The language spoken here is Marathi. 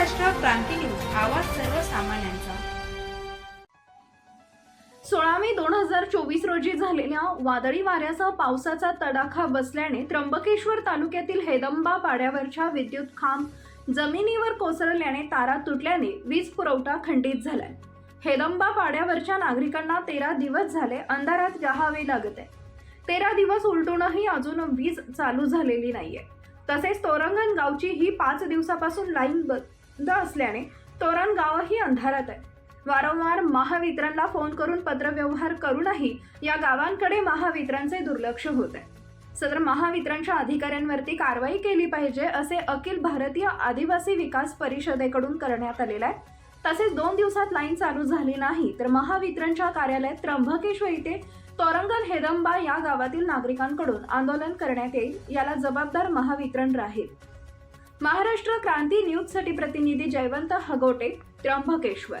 महाराष्ट्र क्रांती न्यूज आवाज सर्वसामान्यांचा. सोळा मे दोन हजार चोवीस रोजी झालेल्या वादळी वाऱ्यासह पावसाचा तडाखा बसल्याने त्र्यंबकेश्वर तालुक्यातील हेदंबा पाड्यावरच्या विद्युत खांब जमिनीवर कोसळल्याने तारा तुटल्याने वीज पुरवठा खंडित झालाय. हेदंबा पाड्यावरच्या नागरिकांना तेरा दिवस झाले अंधारात राहावे लागत आहे. तेरा दिवस उलटूनही अजून वीज चालू झालेली नाहीये. तसेच तोरंगण गावची ही पाच दिवसापासून लाईन बंद असल्याने तोरण गावही अंधारात आहे. वारंवार महावितरणला फोन करून पत्रव्यवहार करूनही या गावांकडे महावितरणचे दुर्लक्ष होत आहे. सदर महावितरणच्या अधिकाऱ्यांवरती कारवाई केली पाहिजे असे अखिल भारतीय आदिवासी विकास परिषदेकडून करण्यात आलेलं आहे. तसेच दोन दिवसात लाईन चालू झाली नाही तर महावितरणच्या कार्यालयात त्र्यंबकेश्वर इथे तोरंगण हेदंबा या गावातील नागरिकांकडून आंदोलन करण्यात येईल. याला जबाबदार महावितरण राहील. महाराष्ट्र क्रांती न्यूजसाठी प्रतिनिधी जयवंत हगोटे त्र्यंबकेश्वर.